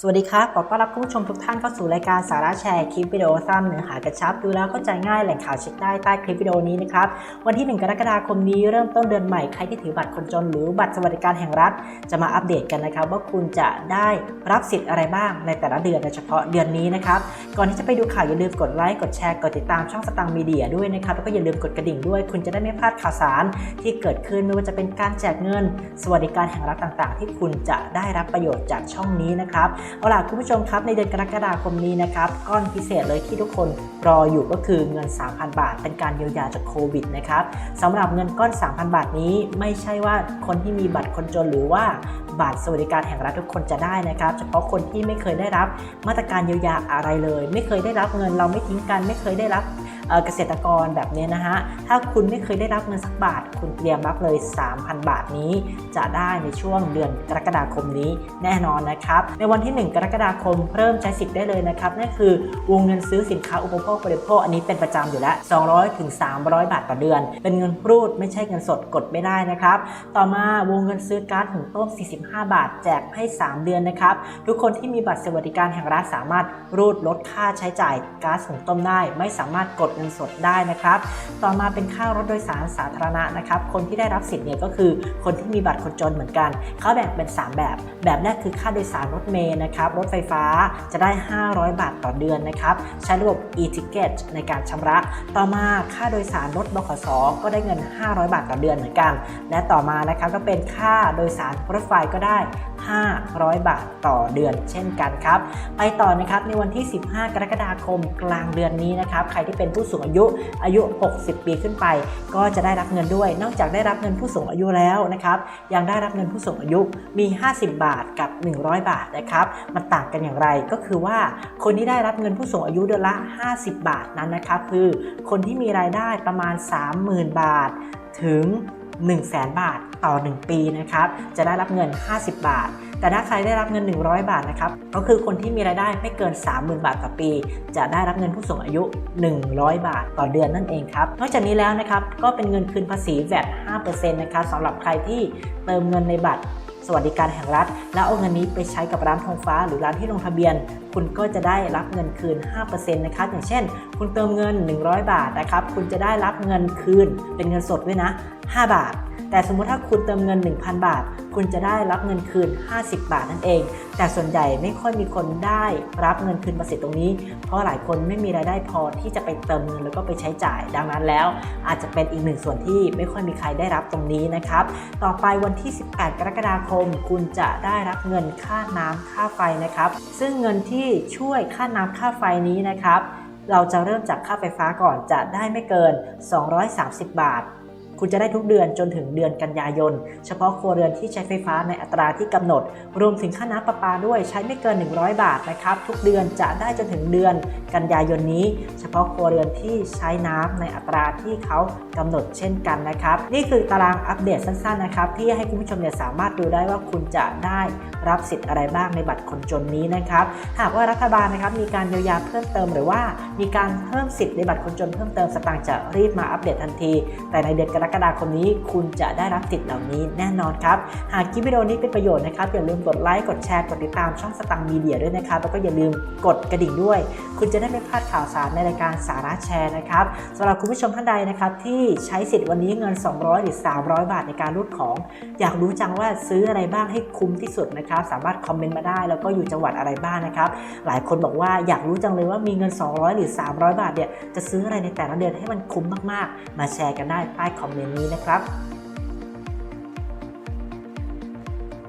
สวัสดีครับ ขอต้อนรับผู้ชมทุกท่านเข้าสู่รายการสาระแชร์คลิปวิดีโอสั้นเนื้อหากระชับดูแล้วเข้าใจง่ายแหล่งข่าวเช็คได้ใต้คลิปวิดีโอนี้นะครับ วันที่ 1 กรกฎาคมนี้เริ่มต้นเดือนใหม่ใครที่ถือบัตรคนจนหรือบัตรสวัสดิการแห่งรัฐ จะมาอัปเดตกันนะครับ ว่าคุณจะได้รับสิทธิ์อะไรบ้างในแต่ละเดือนโดยเฉพาะเดือนนี้นะครับ ก่อนที่จะไปดูข่าวอย่าลืมกดไลค์กดแชร์กดติดตามช่องสตังค์มีเดียด้วยนะครับแล้วก็อย่าลืมกดกระดิ่งด้วย คุณจะได้ไม่พลาดข่าวสารที่เกิดขึ้นไม่ว่าจะเป็นการแจกเงิน สวัสดิการแห่งรัฐต่าง ๆ ที่คุณจะได้รับประโยชน์จากช่องนี้นะครับเอาล่ะคุณผู้ชมครับในเดือนกรกฎาคมนี้นะครับก้อนพิเศษเลยที่ทุกคนรออยู่ก็คือเงิน 3,000 บาท เป็นการเยียวยาจากโควิดนะครับสำหรับเงินก้อน 3,000 บาทนี้ ไม่ใช่ว่าคนที่มีบัตรคนจนหรือว่าบัตรสวัสดิการแห่งรัฐทุกคนจะได้นะครับ เฉพาะคนที่ไม่เคยได้รับมาตรการเยียวยาอะไรเลย ไม่เคยได้รับเงินเราไม่ทิ้งกัน ไม่เคยได้รับ เกษตรกรแบบนี้นะฮะ ถ้าคุณไม่เคยได้รับเงินสักบาท คุณเตรียมรับเลย 3,000 บาทนี้ จะได้ในช่วงเดือนกรกฎาคมนี้แน่นอนนะครับ ในวันที่ 1 กรกฎาคมเริ่มใช้สิทธิ์ได้เลยนะครับ นั่นคือวงเงินซื้อสินค้าอุปโภคบริโภคอันนี้เป็นประจำอยู่แล้ว 200ถึง300 บาทต่อเดือน เป็นเงินรูดไม่ใช่เงินสดกดไม่ได้นะครับ ต่อมาวงเงินซื้อก๊าซหุงต้ม 45 บาท แจกให้ 3 เดือนนะครับ ทุกคนที่มีบัตรสวัสดิการแห่งรัฐสามารถรูดลดค่าใช้จ่ายก๊าซหุงต้มได้ ไม่สามารถกดเงินสดได้นะครับ ต่อมาเป็นค่ารถโดยสารสาธารณะนะครับ คนที่ได้รับสิทธิ์เนี่ยก็คือคนที่มีบัตรคนจนเหมือนกัน เขาแบ่งเป็น 3 แบบ แบบแรกคือค่าโดยสารรถเมล์นะครับ รถไฟฟ้าจะได้ 500 บาทต่อเดือนนะครับ ใช้ระบบ e-ticket ในการชำระ ต่อมาค่าโดยสารรถบขสก็ได้เงิน 500 บาทต่อเดือนเหมือนกัน และต่อมานะครับก็เป็นค่าโดยสารรถไฟก็ได้ 500 บาทต่อเดือนเช่นกันครับ ไปต่อนะครับในวันที่ 15 กรกฎาคมกลางเดือนนี้นะครับ ใครที่เป็นผู้สูงอายุอายุ 60 ปีขึ้นไป ก็จะได้รับเงินด้วย นอกจากได้รับเงินผู้สูงอายุแล้วนะครับ ยังได้รับเงินผู้สูงอายุมี 50 บาทกับ 100 บาทนะครับ มันต่างกันอย่างไรก็คือว่าคนที่ได้รับเงินผู้สูงอายุเดือนละ 50 บาทนั้นนะครับ คือคนที่มีรายได้ประมาณ 30,000 บาทถึง 1 0 0 0 0แบาทต่อ 1 ปีนะครับ จะได้รับเงิน 50 บาท แต่ถ้าใครได้รับเงิน 100 บาทนะครับ ก็คือคนที่มีรายได้ไม่เกิน 30,000 บาทต่อปี จะได้รับเงินผู้สูงอายุ 100 บาทต่อเดือนนั่นเองครับ นอกจากนี้แล้วนะครับ ก็เป็นเงินคืนภาษี VAT 5%นะครับสำหรับใครที่เติมเงินในบัตร สวัสดิการแห่งรัฐ แล้วเอาเงินนี้ไปใช้กับร้านทองฟ้า หรือร้านที่ลงทะเบียน คุณก็จะได้รับเงินคืน 5%นะครับอย่างเช่น คุณเติมเงิน 100 บาทนะครับคุณจะได้รับเงินคืนเป็นเงินสดด้วยนะ 5 บาท แต่สมมุติถ้าคุณเติมเงิน 1,000 บาท คุณจะได้รับเงินคืน 50 บาทนั่นเอง แต่ส่วนใหญ่ไม่ค่อยมีคนได้รับเงินคืนภาษีตรงนี้ เพราะหลายคนไม่มีรายได้พอที่จะไปเติมเงินแล้วก็ไปใช้จ่าย ดังนั้นแล้ว อาจจะเป็นอีกหนึ่งส่วนที่ไม่ค่อยมีใครได้รับตรงนี้นะครับ ต่อไปวันที่ 18 กรกฎาคม คุณจะได้รับเงินค่าน้ำค่าไฟนะครับ ซึ่งเงินที่ช่วยค่าน้ำค่าไฟนี้นะครับ เราจะเริ่มจากค่าไฟฟ้าก่อนจะได้ไม่เกิน 230 บาท คุณจะได้ทุกเดือนจนถึงเดือนกันยายน เฉพาะครัวเรือนที่ใช้ไฟฟ้าในอัตราที่กำหนด รวมถึงค่าน้ำประปาด้วยใช้ไม่เกิน 100 บาทนะครับทุกเดือนจะได้จนถึงเดือนกันยายนนี้ เฉพาะครัวเรือนที่ใช้น้ำในอัตราที่เขากำหนดเช่นกันนะครับ นี่คือตารางอัปเดตสั้นๆนะครับที่ให้คุณผู้ชมเนี่ยสามารถดูได้ว่าคุณจะได้รับสิทธิ์อะไรบ้างในบัตรคนจนนี้นะครับหากว่ารัฐบาลนะครับมีการเยียวยาเพิ่มเติมหรือว่ามีการเพิ่มสิทธิ์ในบัตรคนจนเพิ่มเติมสตางค์จะรีบมาอัปเดตทันที แต่ในเดือนกรกฎาคมนี้ คุณจะได้รับสิทธิ์เหล่านี้แน่นอนครับ หากคลิปวิดีโอนี้เป็นประโยชน์นะครับ อย่าลืมกดไลค์ กดแชร์ กดติดตามช่องสตังค์มีเดียด้วยนะครับ แล้วก็อย่าลืมกดกระดิ่งด้วย คุณจะได้ไม่พลาดข่าวสารในรายการสาระแชร์นะครับสำหรับคุณผู้ชมท่านใดนะครับที่ใช้สิทธิ์วันนี้เงิน 200 หรือ 300 บาทในการรูดของ อยากรู้จังว่าซื้ออะไรบ้างให้คุ้มที่สุดนะครับ สามารถคอมเมนต์มาได้ แล้วก็อยู่จังหวัดอะไรบ้างนะครับ หลายคนบอกว่าอยากรู้จังเลยว่ามีเงิน 200 หรือ 300 บาทเนี่ยจะซื้ออะไรในแต่ละเดือนให้มันคุ้มมากๆ มาแชร์กันได้ใต้คอมเมนต์นี้นะครับ